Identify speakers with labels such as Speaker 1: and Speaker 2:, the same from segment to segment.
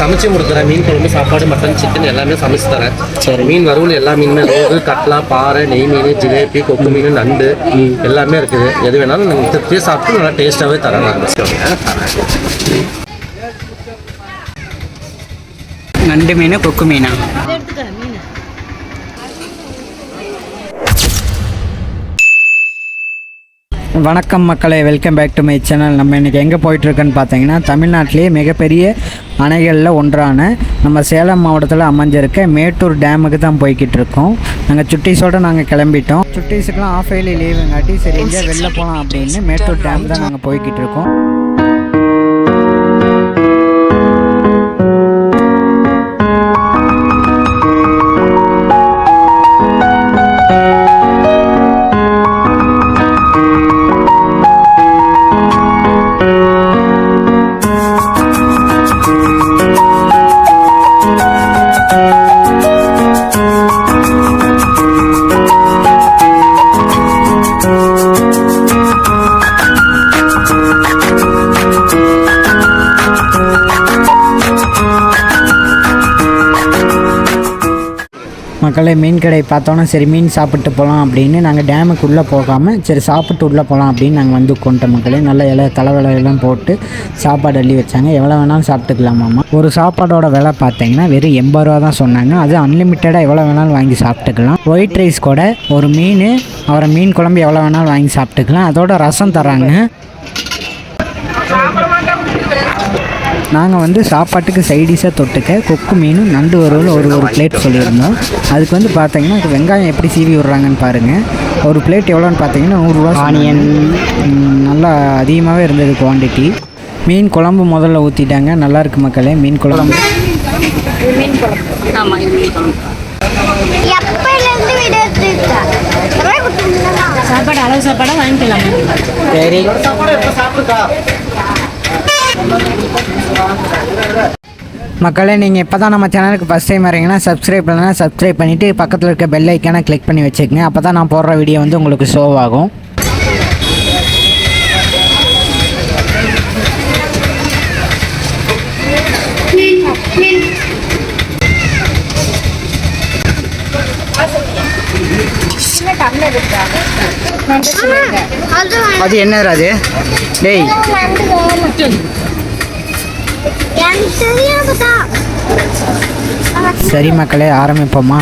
Speaker 1: சமைச்சு கொடுக்குறேன் மீன் குழம்பு சாப்பாடு மட்டன் சிக்கன் எல்லாமே சமைச்சு தரேன்.
Speaker 2: சரி.
Speaker 1: மீன் வறுவல் எல்லா மீனுமே ரோகு கட்லா பாறை நெய் மீன் ஜிலேபி கொக்கு மீன் நண்டு எல்லாமே இருக்குது. எது வேணாலும் நீங்கள் திருப்தியாக சாப்பிட்டு நல்லா டேஸ்ட்டாகவே தரேன் நான்.
Speaker 2: நண்டு மீன் கொக்கு மீனா? வணக்கம் மக்களே welcome back to my channel நம்ம இன்றைக்கி எங்கே போயிட்டுருக்குன்னு பார்த்தீங்கன்னா தமிழ்நாட்டிலேயே மிகப்பெரிய அணைகளில் ஒன்றான நம்ம சேலம் மாவட்டத்தில் அமைஞ்சிருக்க மேட்டூர் டேமுக்கு தான் போய்கிட்டு இருக்கோம் நாங்கள் சுட்டீஸோடு நாங்கள் கிளம்பிட்டோம். சுட்டீஸுக்கெலாம் ஆஃப் டெய்லி லீவுங்காட்டி சரி எங்கேயா வெளில போகலாம் அப்படின்னு மேட்டூர் டேம் தான் நாங்கள் போய்கிட்டு இருக்கோம் மக்களே மீன் கடை பார்த்தோன்னா சரி மீன் சாப்பிட்டு போகலாம் அப்படின்னு நாங்கள் டேமுக்கு உள்ளே போகாமல் சரி சாப்பிட்டு உள்ளே போகலாம் அப்படின்னு நாங்கள் வந்து கொண்டோம் மக்களே. நல்ல இலை தலைவலையெல்லாம் போட்டு சாப்பாடு அள்ளி வச்சாங்க. எவ்வளோ வேணாலும் சாப்பிட்டுக்கலாமாம்மா ஒரு சாப்பாடோட விலை பார்த்தீங்கன்னா வெறும் எண்பது ரூபா தான் சொன்னாங்க. அது அன்லிமிட்டடாக எவ்வளோ வேணாலும் வாங்கி சாப்பிட்டுக்கலாம். ஒயிட் ரைஸ் கூட ஒரு மீன் அப்புறம் மீன் குழம்பு எவ்வளோ வேணாலும் வாங்கி சாப்பிட்டுக்கலாம். அதோட ரசம் தராங்க நாங்கள் வந்து சாப்பாட்டுக்கு சைடிஷாக தொட்டுக்க கொக்கு மீனும் நண்டு வறுவல் ஒரு ஒரு பிளேட் சொல்லியிருந்தோம். அதுக்கு வந்து பார்த்தீங்கன்னா அது வெங்காயம் எப்படி சீவி விட்றாங்கன்னு பாருங்கள் ஒரு பிளேட் எவ்வளோன்னு பார்த்தீங்கன்னா நூறுரூவா ஆனியன் நல்லா அதிகமாகவே இருந்தது குவாண்டிட்டி மீன் குழம்பு முதல்ல ஊற்றிட்டாங்க நல்லா இருக்கு மக்களே மீன் குழம்பு.
Speaker 3: எடுத்துருக்கா
Speaker 4: சாப்பாடு அளவு சாப்பாடாக வாங்கிக்கலாம்.
Speaker 2: சரி. மக்களே நீங்கள் இப்போ தான் நம்ம சேனலுக்கு ஃபஸ்ட் டைம் வரீங்கன்னா சப்ஸ்கிரைப் பண்ணலன்னா சப்ஸ்கிரைப் பண்ணிவிட்டு பக்கத்தில் இருக்க பெல் ஐக்கானை கிளிக் பண்ணி வச்சுக்கோங்க. அப்போ தான் நான் போடுற வீடியோ வந்து உங்களுக்கு ஷோ ஆகும்.
Speaker 3: அது
Speaker 2: அது என்னது அது டேய் சரி மக்களே ஆரம்பிப்போமா?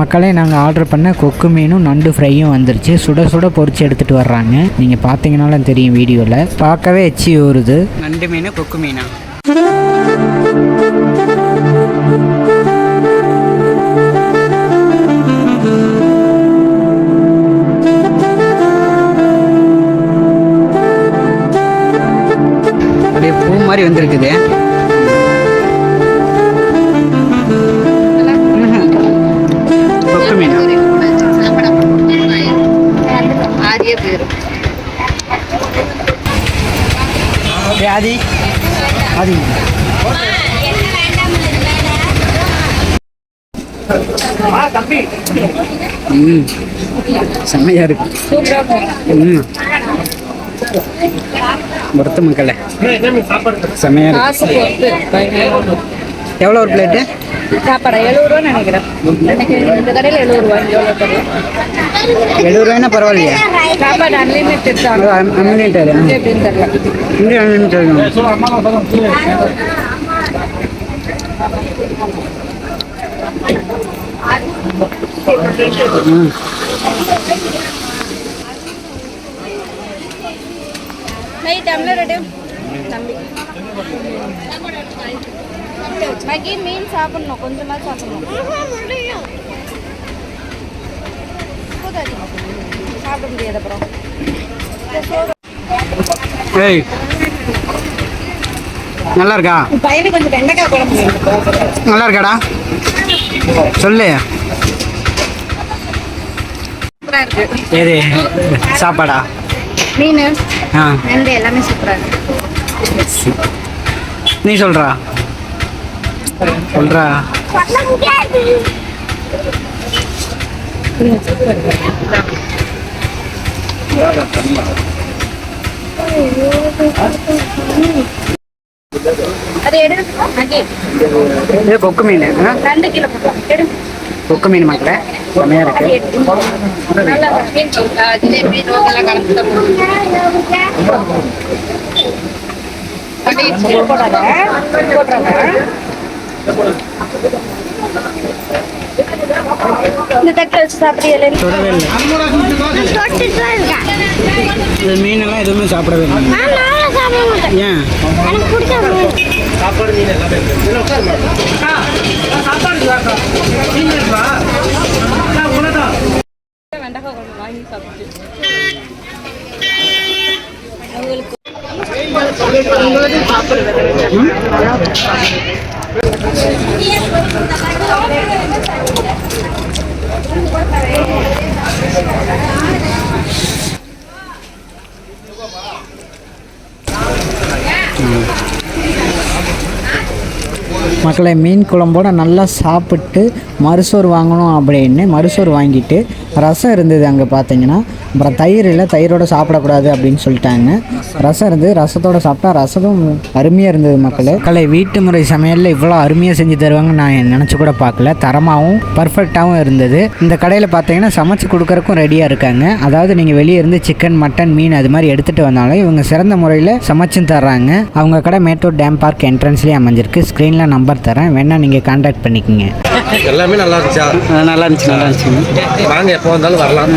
Speaker 2: மக்களே நாங்கள் ஆர்டர் பண்ண கொக்கு மீனும் நண்டு ஃப்ரையும் வந்துருச்சு. சுட சுட பொரிச்சு எடுத்துகிட்டு வர்றாங்க. நீங்கள் பார்த்தீங்கனாலும் தெரியும் வீடியோவில் பார்க்கவே எச்சி ஊறுது. நண்டு மீன் கொக்கு மீனா? மாதிரி வந்திருக்குது.
Speaker 4: ஆரிய பேர்
Speaker 2: ஏய், ஆதி. ஆதி. ம். செம்மையா இருக்கு. ம். ஒருத்த மக்களே செம்மையா இருக்கு எவ்வளோ ஒரு பிளேட்டு
Speaker 4: சாப்பாடா எழுபது ரூபா நினைக்கிறேன் இந்த கடையில் எழுபது ரூபா எவ்வளோ தெரியும்?
Speaker 2: எழுபது ரூபாய்னா பரவாயில்லையா.
Speaker 4: சாப்பாடு அன்லிமிட்டட் தான்.
Speaker 2: அன்லிமிட்டட்
Speaker 4: எப்படின்னு தெரியல.
Speaker 2: இங்கே அன்லிமிட்டட் ம்
Speaker 4: நை டம்ளர் எடு தம்பி. மகி மீன் சாப்பிடணும் கொஞ்சமாக சாப்பிடணும். சாப்பிட முடியாது அப்புறம்.
Speaker 2: ஏய். நல்லா இருக்கா
Speaker 4: பையனுக்கு கொஞ்சம் வெண்டைக்காய் குழம்பு வேணும்.
Speaker 2: நல்லா இருக்காடா சொல்லு ஏது சாப்பாடா?
Speaker 4: மீன். நண்டு எல்லாமே சூப்பரா இருக்கு.
Speaker 2: நீ சொல்றா. சொல்றா.
Speaker 4: அது எடு.
Speaker 2: கொக்கு மீன். ஆ?
Speaker 4: ரெண்டு கிலோ எடு.
Speaker 2: கொக்கு மீன் மக்களே செம்மையாக இருக்கு.
Speaker 4: மீன் இந்த தட்டில் வச்சு
Speaker 2: இல்லை இந்த மீனெல்லாம் எதுவுமே சாப்பிடவே இல்லை
Speaker 3: நான் நானும் சாப்பிட மாட்டேன்
Speaker 2: ஏன்
Speaker 3: எனக்கு பிடிச்ச மீன்
Speaker 1: சாப்பாடு மீன் எல்லாமே இருக்கு. இதுல உட்காருமா.
Speaker 4: வெண்டைக்காய் குழம்பு வாங்கி சாப்பிட்டு
Speaker 2: மக்களை மீன் குழம்போட நல்லா சாப்பிட்டு மறுசோறு வாங்கணும் அப்படின்னு மறுசோறு வாங்கிட்டு ரசம் இருந்தது அங்கே பார்த்தீங்கன்னா அப்புறம் தயிர் இல்லை தயிரோட சாப்பிடக்கூடாது அப்படின்னு சொல்லிட்டாங்க. ரசம் இருந்தது. ரசத்தோட சாப்பிட்டா ரசமும் அருமையாக இருந்தது மக்களே. கலை வீட்டு முறை சமையலில் இவ்வளோ அருமையாக செஞ்சு தருவாங்க நான் நினச்சி கூட பார்க்கல. தரமாகவும் பர்ஃபெக்டாகவும் இருந்தது. இந்த கடையில் பார்த்தீங்கன்னா சமைச்சு கொடுக்கறக்கும் ரெடியாக இருக்காங்க. அதாவது நீங்கள் வெளியே இருந்து சிக்கன் மட்டன் மீன் அது மாதிரி எடுத்துகிட்டு வந்தாலும் இவங்க சிறந்த முறையில் சமைச்சும் தர்றாங்க. அவங்க கடை மேட்டூர் டேம் பார்க் என்ட்ரன்ஸ்லேயே அமைஞ்சிருக்கு. ஸ்க்ரீனில் நம்பர் தரேன். வேணால் நீங்கள் கான்டாக்ட் பண்ணிக்கோங்க.
Speaker 1: எல்லாமே நல்லா இருந்துச்சா?
Speaker 2: நல்லா இருந்துச்சு நல்லா இருந்துச்சு
Speaker 1: வாங்க எப்போ வந்தாலும் வரலாம்.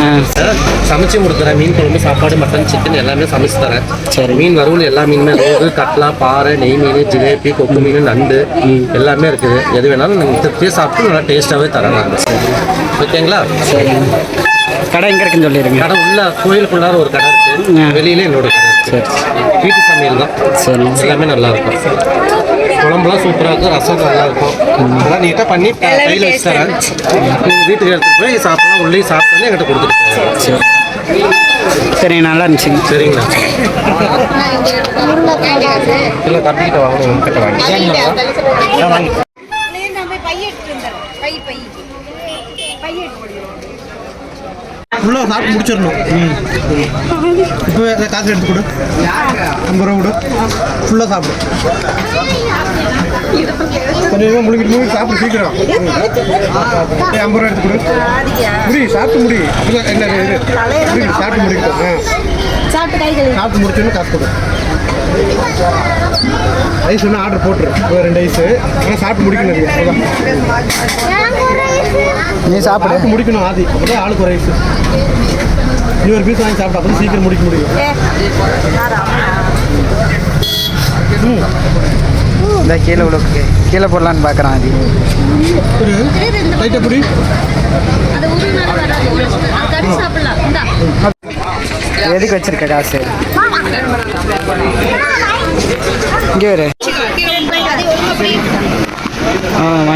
Speaker 1: சமைச்சு கொடுத்துறேன் மீன் குழம்பு சாப்பாடு மட்டன் சிக்கன் எல்லாமே சமைச்சு தரேன்.
Speaker 2: சரி.
Speaker 1: மீன் வறுவல் எல்லா மீனுமே ரோகு கட்லா பாறை நெய் மீன் ஜிலேபி கொக்கு மீன் நண்டு எல்லாமே இருக்குது. எது வேணாலும் நீங்கள் திருப்தியாக சாப்பிட்டு நல்லா டேஸ்ட்டாகவே தரேன் நாங்கள் ஓகேங்களா?
Speaker 2: சரி. கடை எங்கே இருக்குன்னு சொல்லிடுங்க
Speaker 1: கடை உள்ள கோயிலுக்குள்ளார ஒரு கடை இருக்கு.
Speaker 2: ஆ.
Speaker 1: வெளியில என்னோட கடை இருக்கு. வீட்டு சமையல் தான்.
Speaker 2: சரி.
Speaker 1: எல்லாமே நல்லா இருக்கும். குழம்புலாம் சூப்பராக இருக்கும் ரசம் நல்லா இருக்கும். அதெல்லாம் நீட்டாக பண்ணி கையில் வச்சு தரேன் நீங்கள் வீட்டுக்கு எடுத்துகிட்டு போய் சாப்பிடலாம் உள்ளே சாப்பிட்டு என்கிட்ட கொடுத்துட்டு.
Speaker 2: சரி. சரி நல்லா இருந்துச்சுங்க
Speaker 1: சரிங்களா இல்லை தப்பிக்கிட்ட வாங்க உங்ககிட்ட வாங்கி. வாங்கி.
Speaker 5: ஃபுல்லாக சாப்பிட்டு முடிச்சிடணும். இப்போ காசு எடுத்து கொடு. ஐம்பது ரூபா கொடு. ஃபுல்லாக சாப்பிடு. கொஞ்சம் முழுங்கிட்டு முழுங்கி சாப்பிடு சீக்கிரம். ஐம்பது ரூபா எடுத்து கொடு. முடி சாப்பிட்டு முடி. அப்படிதான் என்ன இது? முடி, சாப்பிட்டு முடிக்கணும் ஆ. சாப்பிட்டு முடிச்சோன்னு காசு கொடு. ஐஸ் ஒன்று ஆர்டர் போட்டுரு. ஒரு ரெண்டு ஐஸு. ஆனால் சாப்பிட்டு முடிக்கணும்
Speaker 3: வயசு
Speaker 2: நீ சாப்பிடு.
Speaker 5: சாப்பிட்டு முடிக்கணும் ஆதி. அப்பதான் ஆளுக்கு ஒரு ஐஸ். நீ ஒரு பீஸ் வாங்கி சாப்பிட்டா அப்பதான் சீக்கிரம் முடிக்க முடியும்.
Speaker 2: இந்த கீழே விழு கீழே போடலான்னு பார்க்குறான் அது. எதுக்கு வச்சிருக்க காசு? இங்கே வரு. ஆ வாங்கி